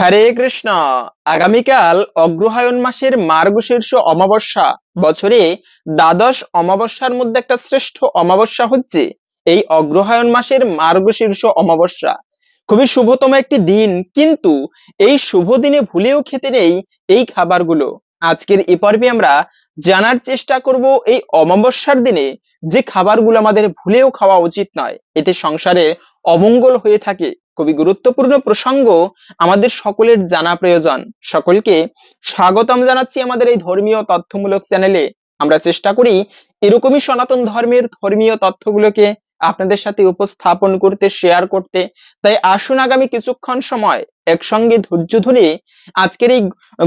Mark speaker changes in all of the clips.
Speaker 1: হরে কৃষ্ণ। আগামীকাল অগ্রহায়ণ মাসের মার্গ শীর্ষ অমাবস্যা বছরে দ্বাদশ অমাবস্যার মধ্যে একটা শ্রেষ্ঠ অমাবস্যা হচ্ছে। এই অগ্রহায়ণ মাসের মার্গ শীর্ষ অমাবস্যা। খুবই শুভতম একটি দিন কিন্তু এই শুভ দিনে ভুলেও খেতে নেই এই খাবারগুলো। আজকের এ পর্বে আমরা জানার চেষ্টা করব এই অমাবস্যার দিনে যে খাবারগুলো আমাদের ভুলেও খাওয়া উচিত নয়। এতে সংসারে অমঙ্গল হয়ে থাকে। খুবই গুরুত্বপূর্ণ প্রসঙ্গ আমাদের সকলের জানা প্রয়োজন। সকলকে স্বাগতম জানাচ্ছি আমাদের এই ধর্মীয় তথ্যমূলক চ্যানেলে। আমরা চেষ্টা করি এরকমই সনাতন ধর্মের ধর্মীয় তথ্যগুলোকে আপনাদের সাথে উপস্থাপন করতে শেয়ার করতে। তাই আসুন আগামী কিছুক্ষণ সময় একসঙ্গে ধৈর্য ধরে আজকের এই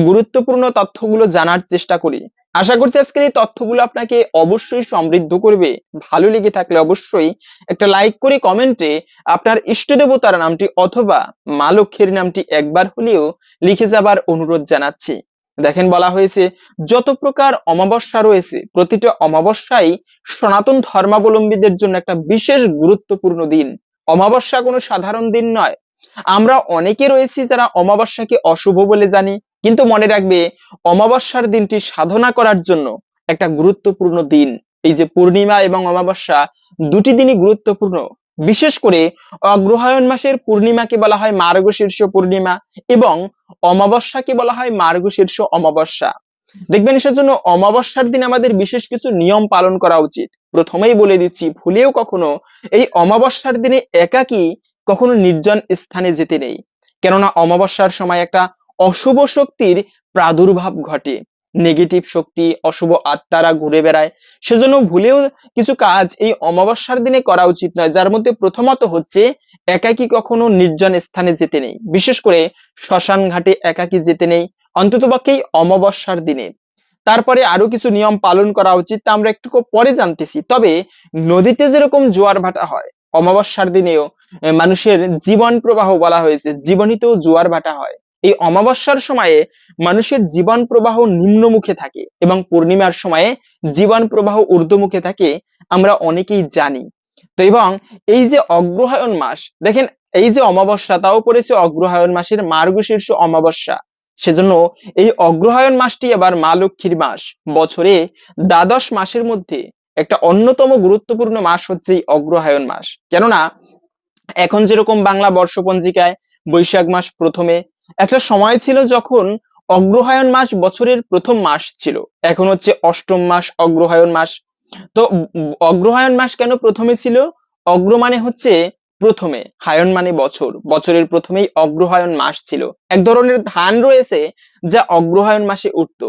Speaker 1: গুরুত্বপূর্ণ তথ্যগুলো জানার চেষ্টা করি। আশা করছি আজকের এই তথ্যগুলো আপনাকে অবশ্যই সমৃদ্ধ করবে। ভালো লেগে থাকলে অবশ্যই একটা লাইক করে কমেন্টে আপনার ইষ্ট দেবতার নামটি অথবা মা লক্ষ্মীর নামটি একবার হলেও লিখে যাবার অনুরোধ জানাচ্ছি। দেখেন বলা হয়েছে, যত প্রকার অমাবস্যা রয়েছে, প্রতিটা অমাবস্যাই সনাতন ধর্মাবলম্বীদের জন্য একটা বিশেষ গুরুত্বপূর্ণ দিন। অমাবস্যা কোনো সাধারণ দিন নয়। আমরা অনেকে রয়েছি যারা অমাবস্যাকে অশুভ বলে জানি কিন্তু মনে রাখবে, অমাবস্যার দিনটি সাধনা করার জন্য একটা গুরুত্বপূর্ণ দিন। এই যে পূর্ণিমা এবং অমাবস্যা দুটি দিনই গুরুত্বপূর্ণ। বিশেষ করে অগ্রহায়ণ মাসের পূর্ণিমাকে বলা হয় মার্গশীর্ষ পূর্ণিমা এবং অমাবস্যাকে বলা হয় মার্গশীর্ষ অমাবস্যা। দেখবেন সেজন্য অমাবস্যার দিন আমাদের বিশেষ কিছু নিয়ম পালন করা উচিত। প্রথমেই বলে দিচ্ছি, ভুলেও কখনো এই অমাবস্যার দিনে একাকী কখনো নির্জন স্থানে যেতে নেই। কেননা অমাবস্যার সময় একটা অশুভ শক্তির প্রাদুর্ভাব ঘটে। নেগেটিভ শক্তি অশুভ আত্মারা ঘুরে বেড়ায়। সেজন্য ভুলেও কিছু কাজ এই অমাবস্যার দিনে করা উচিত নয়, যার মধ্যে প্রথমত হচ্ছে একাকী কখনো নির্জন স্থানে যেতে নেই। বিশেষ করে শ্মশান ঘাটে একাকী যেতে নেই অন্ততপক্ষেই অমাবস্যার দিনে। তারপরে আরও কিছু নিয়ম পালন করা উচিত, তা আমরা একটু পরে জানতেছি। তবে নদীতে যেরকম জোয়ার ভাটা হয়, অমাবস্যার দিনেও মানুষের জীবন প্রবাহ বলা হয়েছে, জীবনীতেও জোয়ার ভাটা হয়। এই অমাবস্যার সময়ে মানুষের জীবন প্রবাহ নিম্নমুখে থাকে এবং পূর্ণিমার সময়ে জীবন প্রবাহ ঊর্ধ্বমুখে থাকে, আমরা অনেকেই জানি। তো এবং এই যে অগ্রহায়ণ মাস, দেখেন এই যে অমাবস্যা, তাও পড়েছে অগ্রহায়ণ মাসের মার্গশীর্ষ অমাবস্যা। সেজন্য এই অগ্রহায়ণ মাসটি আবার মা লক্ষ্মীর মাস। বছরে দ্বাদশ মাসের মধ্যে একটা অন্যতম গুরুত্বপূর্ণ মাস হচ্ছে এই অগ্রহায়ণ মাস। কেননা, এখন যেরকম বাংলা বর্ষপঞ্জিকায় বৈশাখ মাস প্রথমে একটা সময় ছিল যখন অগ্রহায়ণ মাস বছরের প্রথম মাস ছিল। এখন হচ্ছে অষ্টম মাস, অগ্রহায়ণ মাস। তো অগ্রহায়ণ মাস কেন প্রথমে ছিল? অগ্র মানে হচ্ছে প্রথমে হায়ন মানে বছর। বছরের প্রথমেই অগ্রহায়ণ মাস ছিল। এক ধরনের ধান রয়েছে যা অগ্রহায়ণ মাসে উঠত।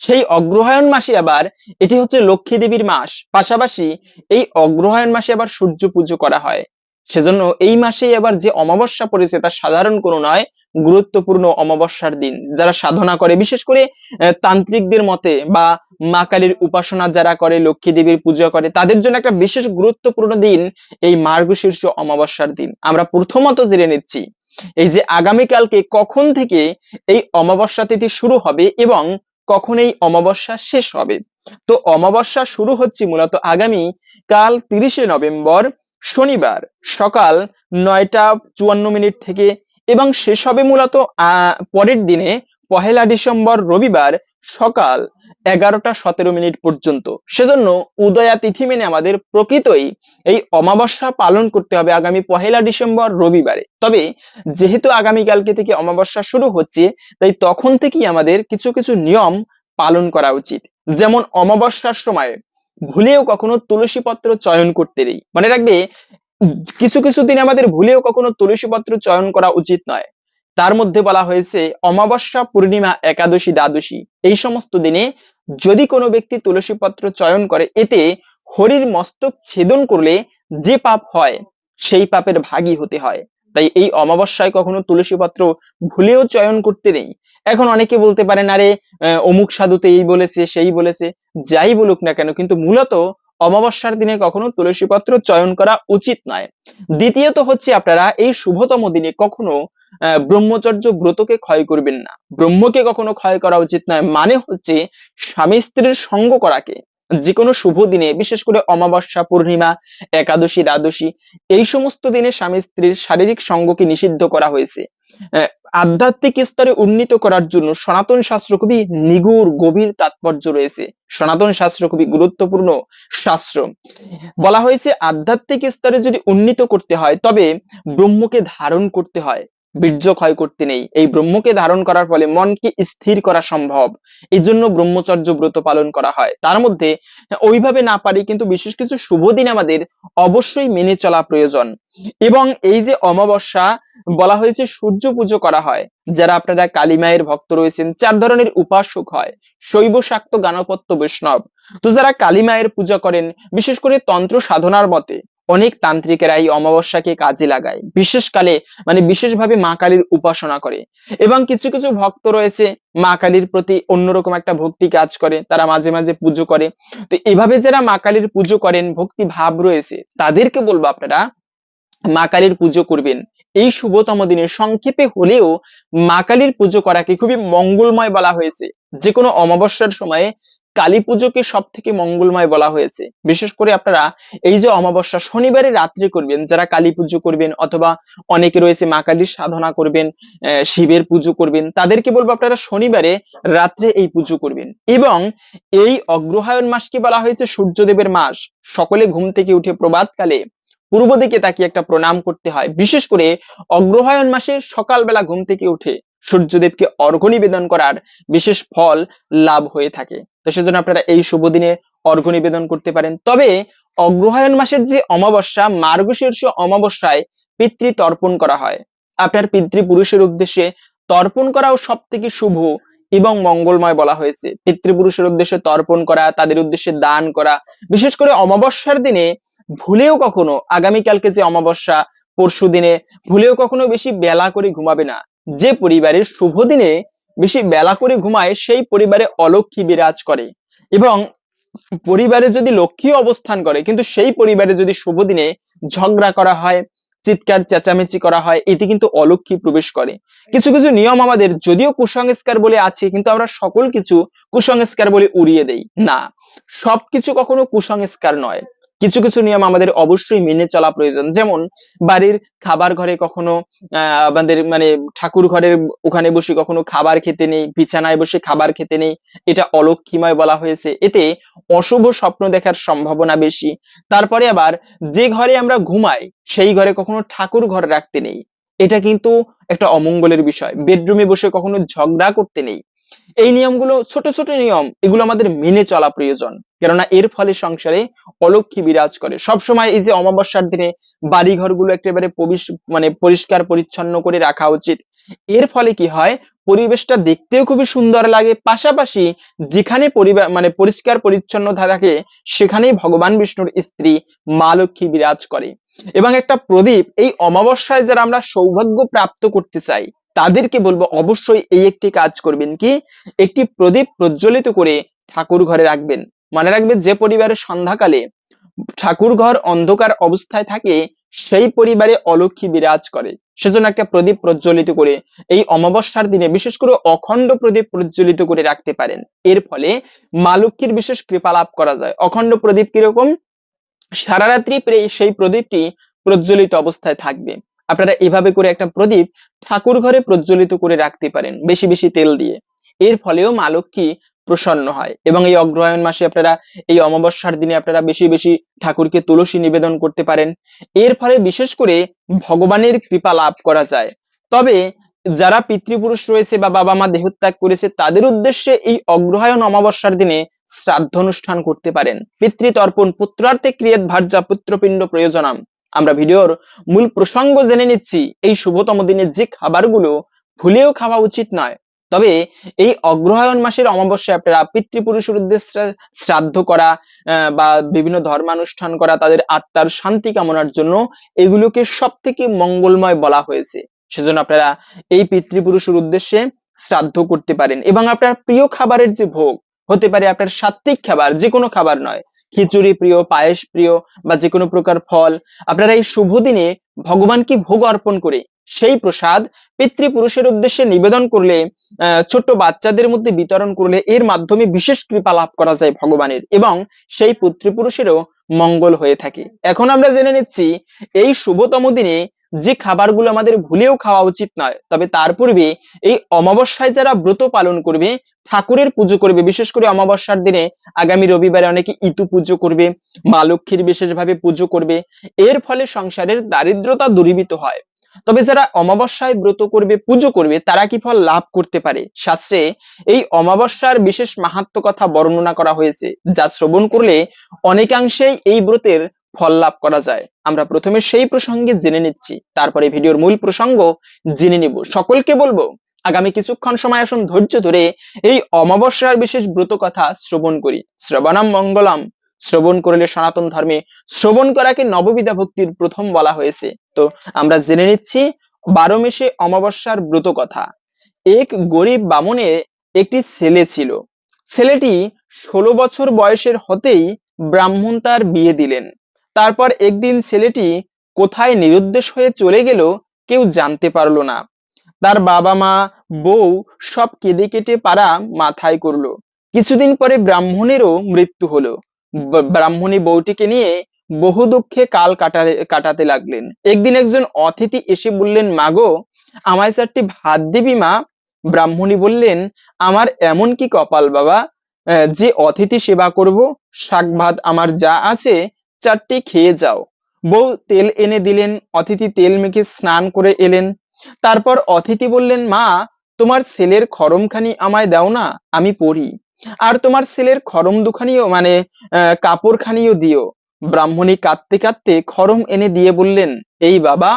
Speaker 1: সেই অগ্রহায়ণ মাসে আবার এটি হচ্ছে লক্ষ্মী দেবীর মাস। পাশাপাশি এই অগ্রহায়ণ মাসে আবার সূর্য পুজো করা হয়। সেজন্য এই মাসেই আবার যে অমাবস্যা পড়েছে তা সাধারণ কোনো নয়, গুরুত্বপূর্ণ অমাবস্যার দিন। যারা সাধনা করে, বিশেষ করে তান্ত্রিকদের মতে বা মা কালীর উপাসনা যারা করে, লক্ষ্মী দেবীর পূজা করে, তাদের জন্য একটা বিশেষ গুরুত্বপূর্ণ দিন এই মার্গশীর্ষ অমাবস্যার দিন। আমরা প্রথমত জেনে নিচ্ছি, এই যে আগামীকালকে কখন থেকে এই অমাবস্যা তিথি শুরু হবে এবং কখন এই অমাবস্যা শেষ হবে। তো অমাবস্যা শুরু হচ্ছে মূলত আগামী কাল তিরিশে নভেম্বর শনিবার সকাল নয়টা চুয়ান্ন মিনিট থেকে এবং শেষ হবে মূলত পরের দিনে পহেলা ডিসেম্বর রবিবার সকাল এগারোটা সতেরো মিনিট পর্যন্ত। সেজন্য উদয়া তিথি মেনে আমাদের প্রকৃতই এই অমাবস্যা পালন করতে হবে আগামী পহেলা ডিসেম্বর রবিবারে। তবে যেহেতু আগামীকালকে থেকে অমাবস্যা শুরু হচ্ছে, তাই তখন থেকেই আমাদের কিছু কিছু নিয়ম পালন করা উচিত। যেমন অমাবস্যার সময় ভুলেও কখনো তুলসী পত্র চয়ন করতে নেই। মনে রাখবে, কিছু কিছু দিন আমাদের ভুলেও কখনো তুলসী পত্র চয়ন করা উচিত নয়। তার মধ্যে বলা হয়েছে, অমাবস্যা পূর্ণিমা একাদশী দ্বাদশী। এই সমস্ত দিনে যদি কোনো ব্যক্তি তুলসী পত্র চয়ন করে, এতে হরির মস্তক ছেদন করলে যে পাপ হয়, সেই পাপের ভাগী হতে হয়। তাই এই অমাবস্যায় কখনো তুলসী পত্র ভুলেও চয়ন করতে নেই। এখন অনেকে বলতে পারেন, আরে অমুক সাধুতে এই বলেছে, সেই বলেছে, যাই বলুক না কেন। কিন্তু মূলত অমাবস্যার দিনে কখনো তুলসী পত্র চয়ন করা উচিত নয়। দ্বিতীয়ত হচ্ছে আপনারা এই শুভতম দিনে কখনো ব্রহ্মচর্য ব্রতকে ক্ষয় করবেন না। ব্রহ্মকে কখনো ক্ষয় করা উচিত নয়। মানে হচ্ছে স্বামী স্ত্রীর সঙ্গ করাকে। যে কোনো শুভ দিনে, বিশেষ করে অমাবস্যা, পূর্ণিমা, একাদশী, দ্বাদশী, এই সমস্ত দিনে স্বামী স্ত্রীর শারীরিক সঙ্গকে নিষিদ্ধ করা হয়েছে। আধ্যাত্মিক স্তরে উন্নীত করার জন্য সনাতন শাস্ত্র খুবই নিগুড় গভীর তাৎপর্য রয়েছে। সনাতন শাস্ত্র খুবই গুরুত্বপূর্ণ শাস্ত্র। বলা হয়েছে, আধ্যাত্মিক স্তরে যদি উন্নীত করতে হয়, তবে ব্রহ্মকে ধারণ করতে হয়। বীর্য ক্ষয় করতে নেই। এই ব্রহ্মকে ধারণ করার ফলে মনকে স্থির করা সম্ভব। এই জন্য ব্রহ্মচর্য ব্রত পালন করা হয়। তার মধ্যে ওইভাবে না পারি কিন্তু বিশেষ কিছু শুভ দিন আমাদের অবশ্যই মেনে চলা প্রয়োজন। এবং এই যে অমাবস্যা বলা হয়েছে সূর্য পুজো করা হয়। যারা আপনারা কালীমায়ের ভক্ত রয়েছেন, চার ধরনের উপাসক হয়। শৈব শাক্ত গানপত্য বৈষ্ণব। তো যারা কালীমায়ের পূজা করেন, বিশেষ করে তন্ত্র সাধনার মতে অনেক তান্ত্রিকেরা এই অমাবস্যাকে কাজে লাগায়, বিশেষকালে মানে বিশেষভাবে মা কালীর উপাসনা করে। এবং কিছু কিছু ভক্ত রয়েছে, মা কালীর প্রতি অন্যরকম একটা ভক্তি কাজ করে, তারা মাঝে মাঝে পুজো করে। তো এভাবে যারা মা কালীর পুজো করেন, ভক্তি ভাব রয়েছে, তাদেরকে বলব আপনারা মা কালীর পুজো করবেন। এই শুভতম দিনে সংক্ষেপে হলেও মা কালীর পুজো করাকে খুবই মঙ্গলময় বলা হয়েছে। যে কোনো অমাবস্যার সময়ে কালী পুজোকে সব থেকে মঙ্গলময় বলা হয়েছে। বিশেষ করে আপনারা এই যে অমাবস্যা শনিবারে রাত্রে করবেন, যারা কালী পুজো করবেন অথবা অনেকে রয়েছে মা কালীর সাধনা করবেন শিবের পুজো করবেন, তাদেরকে বলব আপনারা শনিবারে রাত্রে এই পুজো করবেন। এবং এই অগ্রহায়ণ মাসকে বলা হয়েছে সূর্যদেবের মাস। সকলে ঘুম থেকে উঠে প্রবাদকালে পূর্ব দিকে তাকিয়ে একটা প্রণাম করতে হয়। বিশেষ করে অগ্রহায়ণ মাসে সকালবেলা ঘুম থেকে উঠে সূর্যদেবকে অর্ঘ্য নিবেদন করার বিশেষ ফল লাভ হয়ে থাকে। তো সেজন্য আপনারা এই শুভ দিনে অর্ঘ্য নিবেদন করতে পারেন। তবে অগ্রহায়ণ মাসের যে অমাবস্যা, মার্গশীর্ষ অমাবস্যায় পিতৃ তর্পণ করা হয়। আপনার পিতৃপুরুষের উদ্দেশ্যে তর্পণ করাও সব থেকে শুভ এবং মঙ্গলময় বলা হয়েছে। পিতৃপুরুষের উদ্দেশ্যে তর্পণ করা, তাদের উদ্দেশ্যে দান করা, বিশেষ করে অমাবস্যার দিনে ভুলেও কখনো, আগামীকালকে যে অমাবস্যা, পরশু দিনে ভুলেও কখনো বেশি বেলা করে ঘুমাবে না। যে পরিবারের শুভ দিনে বেশি বেলা করে ঘুমায়, সেই পরিবারে অলক্ষী বিরাজ করে। এবং পরিবারে যদি লক্ষ্মী অবস্থান করে, কিন্তু সেই পরিবারে যদি শুভ দিনে ঝগড়া করা হয় চিৎকার, চেঁচামেচি করা হয়, এতে কিন্তু অলক্ষী প্রবেশ করে। কিছু কিছু নিয়ম আমাদের যদিও কুসংস্কার বলে আছে, কিন্তু আমরা সকল কিছু কুসংস্কার বলে উড়িয়ে দেই। না, সবকিছু কখনো কুসংস্কার নয়। কিছু কিছু নিয়ম আমাদের অবশ্যই মেনে চলা প্রয়োজন। যেমন বাড়ির খাবার ঘরে কখনো আমাদের মানে ঠাকুর ঘরের ওখানে বসে কখনো খাবার খেতে নেই, বিছানায় বসে খাবার খেতে নেই, এটা অলক্ষীময় বলা হয়েছে। এতে অশুভ স্বপ্ন দেখার সম্ভাবনা বেশি। তারপরে আবার যে ঘরে আমরা ঘুমাই, সেই ঘরে কখনো ঠাকুর ঘর রাখতে নেই। এটা কিন্তু একটা অমঙ্গলের বিষয়। বেডরুমে বসে কখনো ঝগড়া করতে নেই। এই নিয়মগুলো, ছোট ছোট নিয়ম, এগুলো আমাদের মেনে চলা প্রয়োজন। কেননা এর ফলে সংসারে অলক্ষী বিরাজ করে। সব সময় এই যে অমাবস্যার দিনে বাড়ি ঘরগুলো একেবারে মানে পরিষ্কার, পরিচ্ছন্ন করে রাখা উচিত। এর ফলে কি হয়? পরিবেশটা দেখতেও খুবই সুন্দর লাগে। পাশাপাশি যেখানে পরিবার মানে পরিষ্কার পরিচ্ছন্নতা থাকে, সেখানেই ভগবান বিষ্ণুর স্ত্রী মা লক্ষ্মী বিরাজ করে। এবং একটা প্রদীপ, এই অমাবস্যায় যারা আমরা সৌভাগ্য প্রাপ্ত করতে চাই, তাদেরকে বলব অবশ্যই এই একটি কাজ করবেন কি? একটি প্রদীপ প্রজ্বলিত করে ঠাকুর ঘরে রাখবেন। মনে রাখবেন যে পরিবারের সন্ধ্যাকালে ঠাকুর ঘর অন্ধকার অবস্থায় থাকে, সেই পরিবারে অলক্ষী বিরাজ করে। সেজন্য একটা প্রদীপ প্রজ্বলিত করে এই অমাবস্যার দিনে বিশেষ করে অখণ্ড প্রদীপ প্রজ্বলিত করে রাখতে পারেন। এর ফলে মা লক্ষ্মীর বিশেষ কৃপা লাভ করা যায়। অখণ্ড প্রদীপ কীরকম? সারা রাত্রি সেই প্রদীপটি প্রজ্বলিত অবস্থায় থাকবে। আপনারা এভাবে করে একটা প্রদীপ ঠাকুর ঘরে প্রজ্বলিত করে রাখতে পারেন, বেশি বেশি তেল দিয়ে। এর ফলেও মা লক্ষ্মী প্রসন্ন হয়। এবং এই অগ্রহায়ণ মাসে আপনারা, এই অমাবস্যার দিনে আপনারা বেশি বেশি ঠাকুরকে তুলসী নিবেদন করতে পারেন। এর ফলে বিশেষ করে ভগবানের কৃপা লাভ করা যায়। তবে যারা পিতৃপুরুষ রয়েছে বা বাবা মা দেহত্যাগ করেছে, তাদের উদ্দেশ্যে এই অগ্রহায়ণ অমাবস্যার দিনে শ্রাদ্ধ অনুষ্ঠান করতে পারেন। পিতৃতর্পণ পুত্রার্থে ক্রিয়েত ভার্যা পুত্রপিণ্ড প্রয়োজনাম। আমরা ভিডিওর মূল প্রসঙ্গ জেনে নিচ্ছি, এই শুভতম দিনে যে খাবারগুলো ভুলেও খাওয়া উচিত নয়। তবে এই অগ্রহায়ণ মাসের অমাবস্যায় আপনারা পিতৃপুরুষের উদ্দেশ্যে শ্রাদ্ধ করা বা বিভিন্ন ধর্মানুষ্ঠান করা, তাদের আত্মার শান্তি কামনার জন্য এগুলোকে সব থেকে মঙ্গলময় বলা হয়েছে। সেজন্য আপনারা এই পিতৃপুরুষের উদ্দেশ্যে শ্রাদ্ধ করতে পারেন। এবং আপনার প্রিয় খাবারের যে ভোগ হতে পারে আপনার সাত্বিক খাবার যে কোনো খাবার নয়। খিচুড়ি প্রিয়, পায়েস প্রিয়, বা যে কোনো প্রকার ফল। আপনারা এই শুভ দিনে ভগবানকে ভোগ অর্পণ করে সেই প্রসাদ পিতৃপুরুষের উদ্দেশ্যে নিবেদন করলে ছোট্ট বাচ্চাদের মধ্যে বিতরণ করলে এর মাধ্যমে বিশেষ কৃপা লাভ করা যায় ভগবানের এবং সেই পিতৃপুরুষেরও মঙ্গল হয়ে থাকে। এখন আমরা জেনে নিচ্ছি, এই শুভতম দিনে যে খাবারগুলো আমাদের ভুলেও খাওয়া উচিত নয়, তবে তার পূর্বে এই অমাবস্যায় যারা ব্রত পালন করবে, ঠাকুরের পুজো করবে, বিশেষ করে অমাবস্যার দিনে আগামী রবিবারে অনেকে ইতু পুজো করবে, মা লক্ষ্মীর বিশেষভাবে পুজো করবে, এর ফলে সংসারের দারিদ্রতা দূরীভূত হয়। তবে যারা অমাবস্যায় ব্রত করবে, পুজো করবে, তারা কি ফল লাভ করতে পারে? শাস্ত্রে এই অমাবস্যার বিশেষ মাহাত্ম কথা বর্ণনা করা হয়েছে, যা শ্রবণ করলে অনেকাংশেই এই ব্রতের ফল লাভ করা যায়। আমরা প্রথমে সেই প্রসঙ্গে জেনে নিচ্ছি, তারপরে ভিডিওর মূল প্রসঙ্গ জেনে নিব। সকলকে বলব, আগামী কিছুক্ষণ সময় আসুন ধৈর্য ধরে এই অমাবস্যার বিশেষ ব্রত কথা শ্রবণ করি। শ্রবণম মঙ্গলম। শ্রবণ করলে সনাতন ধর্মে শ্রবণ করাকে নববিধা ভক্তির প্রথম বলা হয়েছে। তো আমরা জেনে নিচ্ছি, বারো মেশে অমাবস্যার ব্রত কথা। এক গরিব বামনে একটি ছেলে ছিল। ছেলেটি ষোলো বছর বয়সের হতেই ব্রাহ্মণ তার বিয়ে দিলেন। তারপর একদিন ছেলেটি কোথায় নিরুদ্দেশ হয়ে চলে গেল কেউ জানতে পারল না। তার বাবা মা, বউ সব কেঁদে কেটে পাড়া মাথায় করল। কিছুদিন পরে ব্রাহ্মণেরও মৃত্যু হলো। ব্রাহ্মণী বউটিকে নিয়ে বহু দুঃখে কাল কাটাতে কাটাতে লাগলেন। একদিন একজন অতিথি এসে বললেন, মাগো, আমায় চারটি ভাত দিবি মা? ব্রাহ্মণী বললেন, আমার এমন কি কপাল বাবা? যে অতিথি সেবা করব, শাক ভাত আমার যা আছে চারটি খেয়ে যাও। বউ তেল এনে দিলেন, অতিথি তেল মেখে স্নান করে এলেন। তারপর অতিথি বললেন, মা, তোমার ছেলের খরমখানি আমায় দাও না, আমি পড়ি। আর তোমার ছেলের খরম দুখানিও মানে কাপড়খানিও দিও। ব্রাহ্মণী কাঁদতে কাঁদতে খরম এনে দিয়ে বললেন, এই বাবা,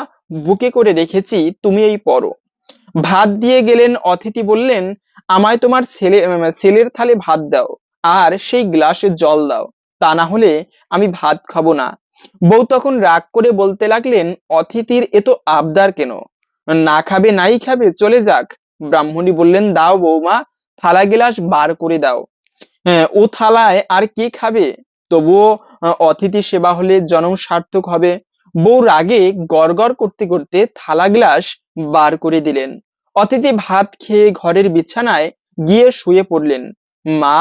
Speaker 1: বুকে করে রেখেছি তুমি এই পরো ভাত দিয়ে গেলেন, অতিথি বললেন, আমায় তোমার ছেলে ছেলের থালে ভাত দাও, আর সেই গ্লাসে জল দাও। তা না হলে আমি ভাত খাব না। বউ তখন রাগ করে বলতে লাগলেন, অতিথির এ তো আবদার কেন? না খাবে, নাই খাবে, চলে যাক। ব্রাহ্মণী বললেন, দাও বৌমা থালা গিলাস বার করে দাও। হ্যাঁ ও থালায় আর কে খাবে? তবুও অতিথি সেবা হলে জনম সার্থক হবে। বউ রাগে গড়গড় করতে করতে থালা গ্লাস বার করে দিলেন। অতিথি ভাত খেয়ে ঘরের বিছানায় গিয়ে শুয়ে পড়লেন। মা,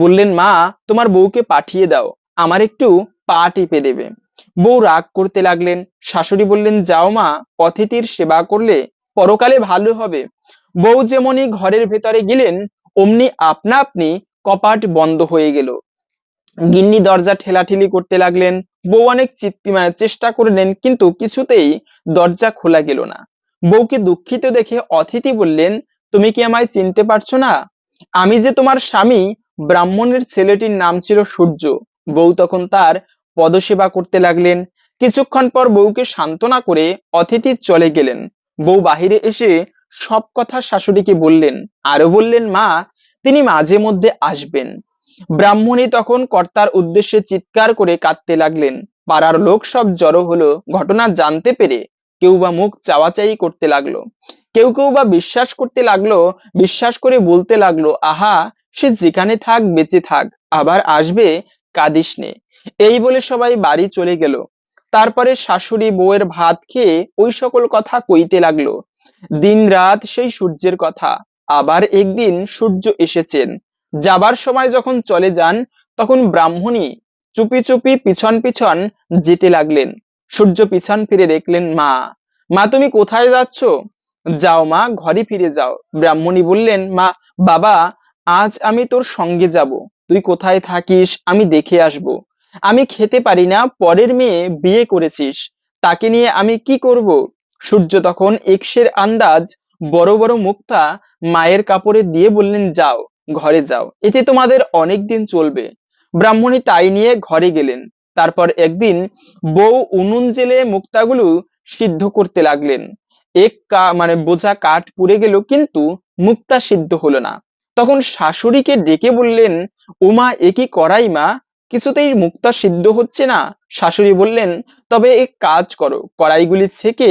Speaker 1: বললেন, মা, তোমার বউকে পাঠিয়ে দাও, আমার একটু পা টিপে দেবে। বউ রাগ করতে লাগলেন। শাশুড়ি বললেন, যাও মা অতিথির সেবা করলে পরকালে ভালো হবে। বউ যেমনই ঘরের ভেতরে গেলেন, অমনি আপনা আপনি কপাট বন্ধ হয়ে গেল। গিন্নি দরজা ঠেলাঠেলি করতে লাগলেন। বউ অনেক চিত্তি মানে চেষ্টা করলেন, কিন্তু কিছুতেই দরজা খোলা গেল না। বউকে দুঃখিত দেখে অতিথি বললেন, তুমি কি আমায় চিনতে পারছ না? আমি যে তোমার স্বামী, ব্রাহ্মণের ছেলেটির নাম ছিল সূর্য। বউ তখন তার পদসেবা করতে লাগলেন। কিছুক্ষণ পর বউকে সান্ত্বনা করে অতিথি চলে গেলেন। বউ বাহিরে এসে সব কথা শাশুড়িকে বললেন আরও বললেন, মা, তিনি মাঝে মধ্যে আসবেন। ব্রাহ্মণী তখন কর্তার উদ্দেশ্যে চিৎকার করে কাঁদতে লাগলেন। পাড়ার লোক সব জড়ো হলো। ঘটনা জানতে পেরে কেউ বা মুখ চাওয়াচাই করতে লাগল। কেউ কেউ বা বিশ্বাস করতে লাগল, বিশ্বাস করে বলতে লাগল, আহা, সে যেখানে থাক বেঁচে থাক, আবার আসবে কাঁদিস নে। এই বলে সবাই বাড়ি চলে গেল। তারপরে শাশুড়ি বউয়ের ভাত খেয়ে ওই সকল কথা কইতে লাগল। দিন রাত সেই সূর্যের কথা। আবার একদিন সূর্য এসেছেন। যাবার সময় যখন চলে যান, তখন ব্রাহ্মণী চুপি চুপি পিছন পিছন যেতে লাগলেন। সূর্য পিছন ফিরে দেখলেন মা। মা, তুমি কোথায় যাচ্ছ? যাও মা, ঘরে ফিরে যাও। ব্রাহ্মণী বললেন, মা, বাবা, আজ আমি তোর সঙ্গে যাব। তুই কোথায় থাকিস? আমি দেখে আসব। আমি খেতে পারি না, পরের মেয়ে বিয়ে করেছিস। তাকে নিয়ে আমি কি করব? সূর্য তখন এক্সের আন্দাজ, বড় বড় মুক্তা মায়ের কাপড়ে দিয়ে বললেন, যাও, ঘরে যাও। এতে তোমাদের অনেক দিন চলবে। ব্রাহ্মণী তাই নিয়ে ঘরে গেলেন। তারপর একদিন বউ উনুন জেলে মুক্তাগুলো সিদ্ধ করতে লাগলেন। এক মানে বোঝা কাঠ পুড়ে গেল কিন্তু মুক্তা সিদ্ধ হলো না। তখন শাশুড়িকে ডেকে বললেন উমা এ কি করাই মা? কিছুতেই মুক্তা সিদ্ধ হচ্ছে না? শাশুড়ি বললেন, তবে এক কাজ করো, কড়াইগুলি ছেঁকে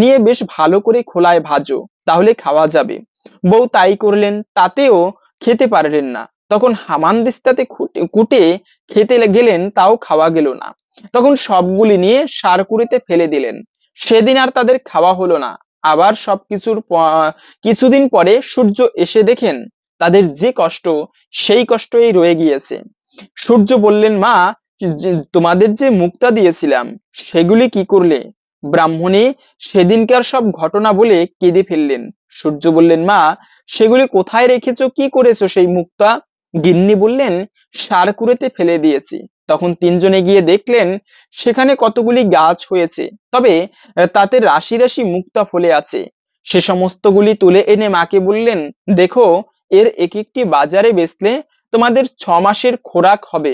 Speaker 1: নিয়ে বেশ ভালো করে খোলায় ভাজো, তাহলে খাওয়া যাবে। বউ তাই করলেন, তাতেও খেতে পারলেন না। তখন হামান দিস্তাতে কুটে খেতে গেলেন, তাও খাওয়া গেল না। তখন সবগুলি নিয়ে সারকুড়িতে ফেলে দিলেন। সেদিন আর তাদের খাওয়া হলো না। আবার সবকিছুর কিছুদিন পরে সূর্য এসে দেখেন, তাদের যে কষ্ট, সেই কষ্টই রয়ে গিয়েছে। সূর্য বললেন, মা তোমাদের যে মুক্তা দিয়েছিলাম, সেগুলি কি করলে? ব্রাহ্মণী সেদিনকার সব ঘটনা বলে কেঁদে ফেললেন। সূর্য বললেন, মা, সেগুলি কোথায় রেখেছো? কি করেছ সেই মুক্তা? গিন্নি বললেন সারকুড়েতে ফেলে দিয়েছি। তখন তিনজনে গিয়ে দেখলেন, সেখানে কতগুলি গাছ হয়েছে। তবে তাতে রাশি রাশি মুক্তা ফলে আছে। সে সমস্তগুলি তুলে এনে মাকে বললেন, দেখো, এর এক একটি বাজারে বেচলে তোমাদের ছ মাসের খোরাক হবে।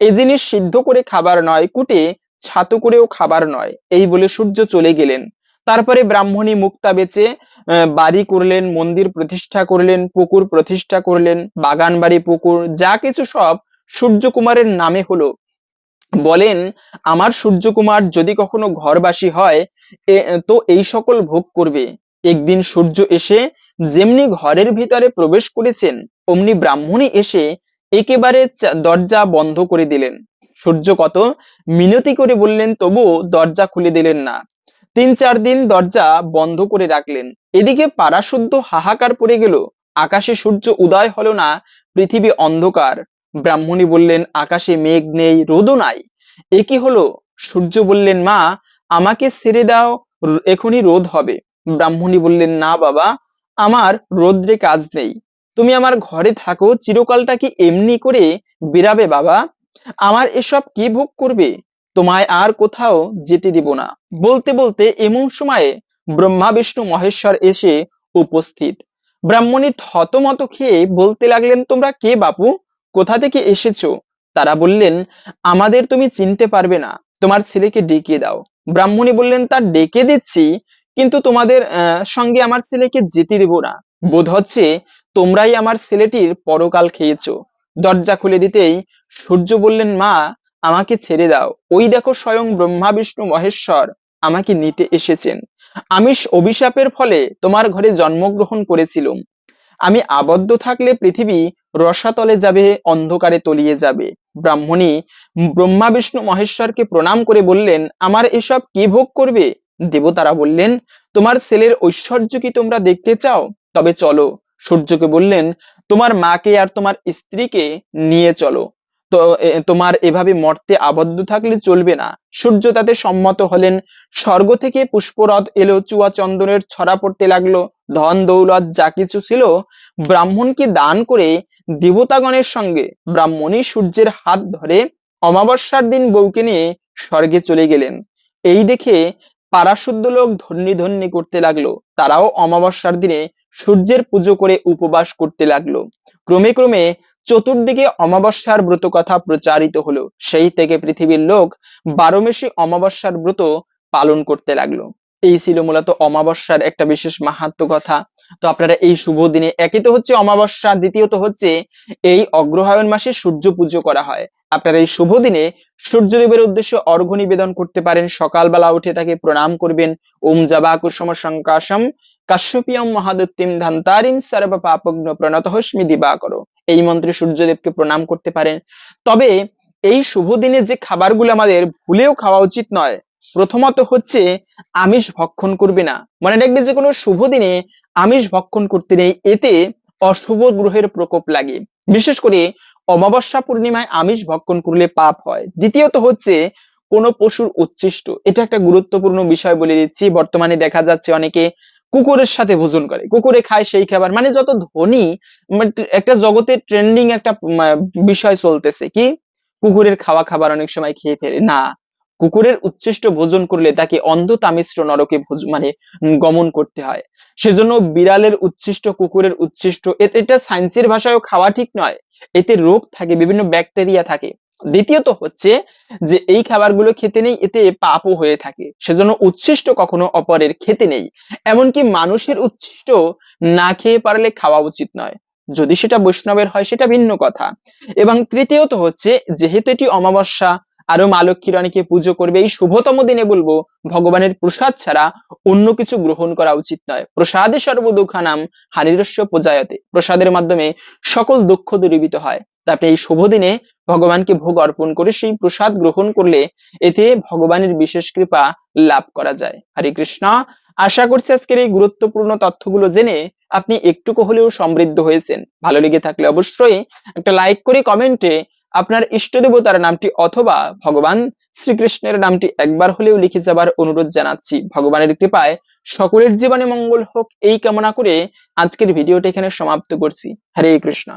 Speaker 1: এই জিনিস সিদ্ধ করে খাবার নয়, কুটে ছাতু করেও খাবার নয়। এই বলে সূর্য চলে গেলেন। তারপরে ব্রাহ্মণী মুক্তা বেচে বাড়ি করলেন, মন্দির প্রতিষ্ঠা করলেন, পুকুর প্রতিষ্ঠা করলেন বাগান বাড়ি পুকুর, যা কিছু সব সূর্যকুমারের নামে হলো। বলেন, আমার সূর্যকুমার যদি কখনো ঘরবাসী হয় তো এই সকল ভোগ করবে। একদিন সূর্য এসে যেমনি ঘরের ভিতরে প্রবেশ করেছেন, অমনি ব্রাহ্মণী এসে একেবারে দরজা বন্ধ করে দিলেন। সূর্য কত মিনতি করে বললেন, তবুও দরজা খুলে দিলেন না। তিন চার দিন দরজা বন্ধ করে রাখলেন। এদিকে পাড়াশুদ্ধ হাহাকার পড়ে গেল। আকাশে সূর্য উদয় হলো না, পৃথিবী অন্ধকার। ব্রাহ্মণী বললেন, আকাশে মেঘ নেই, রোদও নাই। এ কি হলো? সূর্য বললেন, মা, আমাকে ছেড়ে দাও, এখনই রোদ হবে। ব্রাহ্মণী বললেন, না বাবা, আমার রোদ্রে কাজ নেই। তুমি আমার ঘরে থাকো, চিরকালটা কি এমনি করে বেরাবে বাবা? আমার এসব কি ভোগ করবে? তোমায় আর কোথাও যেতে দিব না। বলতে বলতে এমন সময়ে ব্রহ্মা, বিষ্ণু, মহেশ্বর এসে উপস্থিত। ব্রাহ্মণী থতমত খেয়ে বলতে লাগলেন, তোমরা কে বাপু? কোথা থেকে এসেছ? তারা বললেন, আমাদের তুমি চিনতে পারবে না। তোমার ছেলেকে ডেকে দাও। ব্রাহ্মণী বললেন, তা ডেকে দিচ্ছি, কিন্তু তোমাদের সঙ্গে আমার ছেলেকে যেতে দেব না। বোধ হচ্ছে তোমরাই আমার ছেলেটির পরকাল খেয়েছো। দরজা খুলে দিতেই সূর্য বললেন, মা আমাকে ছেড়ে দাও। ওই দেখো স্বয়ং ব্রহ্মা, বিষ্ণু, মহেশ্বর আমাকে নিতে এসেছেন। আমি অভিশাপের ফলে তোমার ঘরে জন্মগ্রহণ করেছিলাম। আমি আবদ্ধ থাকলে পৃথিবী রসাতলে যাবে, অন্ধকারে তলিয়ে যাবে। ব্রাহ্মণী, ব্রহ্মা, বিষ্ণু, মহেশ্বরকে প্রণাম করে বললেন, আমার এসব কি ভোগ করবে? দেবতারা বললেন, তোমার ছেলের ঐশ্বর্য কি তোমরা দেখতে চাও? তবে চলো। সূর্যকে বললেন, তোমার মাকে আর তোমার স্ত্রীকে নিয়ে চলো। তো তোমার এভাবে মর্তে আবদ্ধ থাকলে চলবে না। সূর্য তাতে সম্মত হলেন। স্বর্গ থেকে পুষ্পরথ এলো, চুয়া চন্দনের ছড়া পড়তে লাগল। ধন, দৌলত যা কিছু ছিল ব্রাহ্মণকে দান করে দেবতাগণের সঙ্গে ব্রাহ্মণী সূর্যের হাত ধরে অমাবস্যার দিন বউকে নিয়ে স্বর্গে চলে গেলেন। এই দেখে পারাশুদ্ধ লোক ধন্যি ধন্যি করতে লাগল। তারাও অমাবস্যার দিনে সূর্যের পুজো করে উপবাস করতে লাগল। ক্রমে ক্রমে চতুর্দিকে অমাবস্যার ব্রত কথা প্রচারিত হলো। সেই থেকে পৃথিবীর লোক বারোমেশি অমাবস্যার ব্রত পালন করতে লাগল। এই ছিল মূলত অমাবস্যার একটা বিশেষ মাহাত্ম কথা। তো আপনারা এই শুভ দিনে একই তো হচ্ছে অমাবস্যা, দ্বিতীয়ত হচ্ছে এই অগ্রহায়ণ মাসে সূর্য পুজো করা হয়। আপনারা এই শুভ দিনে সূর্যদেবের উদ্দেশ্যে অর্ঘ্য নিবেদন করতে পারেন। সকালবেলা উঠে তাকে প্রণাম করবেন। ওম জাবা কুসুম শঙ্কাশম কাশ্যপিয়ম মহাদত্তিম ধান্তারিম সর্ব পাপগ্ন প্রণত হস্মি দিবা করো এই মন্ত্রে সূর্যদেবকে প্রণাম করতে পারেন। তবে এই শুভ দিনে যে খাবারগুলো আমাদের ভুলেও খাওয়া উচিত নয়, প্রথমত হচ্ছে আমিষ ভক্ষণ করবে না। মনে রাখবে যে কোনো শুভ দিনে আমিষ ভক্ষণ করতে নেই, এতে অশুভ গ্রহের প্রকোপ লাগে। বিশেষ করে অমাবস্যা পূর্ণিমায় আমিষ ভক্ষণ করলে পাপ হয়। দ্বিতীয়ত হচ্ছে কোন পশুর উচ্ছিষ্ট। এটা একটা গুরুত্বপূর্ণ বিষয় বলে দিচ্ছি। বর্তমানে দেখা যাচ্ছে অনেকে কুকুরের সাথে ভোজন করে। কুকুরে খায়, সেই খাবার। মানে যত ধনী একটা জগতে ট্রেন্ডিং একটা বিষয় চলতেছে কি? কুকুরের খাওয়া খাবার অনেক সময় খেয়ে ফেলে। না, কুকুরের উচ্ছিষ্ট ভোজন করলে তাকে অন্ধ তামিশ্র নরকে মানে গমন করতে হয়। সেজন্য বিড়ালের উচ্ছিষ্ট, কুকুরের উচ্ছিষ্ট এটা সায়েন্সের ভাষায়ও খাওয়া ঠিক নয়। এতে রোগ থাকে, বিভিন্ন ব্যাকটেরিয়া থাকে। দ্বিতীয়ত হচ্ছে যে এই খাবারগুলো খেতে নেই, এতে পাপও হয়ে থাকে। সেজন্য উচ্ছিষ্ট কখনো অপরের খেতে নেই। এমনকি মানুষের উচ্ছিষ্ট না খেয়ে পারলে খাওয়া উচিত নয়। যদি সেটা বৈষ্ণবের হয়, সেটা ভিন্ন কথা। এবং তৃতীয়ত হচ্ছে, যেহেতু এটি অমাবস্যা আরও মা লক্ষ্মীর অনেকে পুজো করবে, এই শুভতম দিনে বলব, ভগবানের প্রসাদ ছাড়া অন্য কিছু গ্রহণ করা উচিত নয়। প্রসাদে সর্বদুঃখানাম হানিরস্য পূজায়তে। প্রসাদের মাধ্যমে সকল দুঃখ দূরীভূত হয়। তা আপনি এই শুভ দিনে ভগবানকে ভোগ অর্পণ করে সেই প্রসাদ গ্রহণ করলে এতে ভগবানের বিশেষ কৃপা লাভ করা যায়। হরে কৃষ্ণ, আশা করছি আজকের এই গুরুত্বপূর্ণ তথ্যগুলো জেনে আপনি একটুকু হলেও সমৃদ্ধ হয়েছেন। ভালো লেগে থাকলে অবশ্যই একটা লাইক করে কমেন্টে আপনার ইষ্ট দেবতার নামটি অথবা ভগবান শ্রীকৃষ্ণের নামটি একবার হলেও লিখে যাবার অনুরোধ জানাচ্ছি। ভগবানের কৃপায় সকলের জীবনে মঙ্গল হোক, এই কামনা করে আজকের ভিডিওটা এখানে সমাপ্ত করছি। হরে কৃষ্ণ।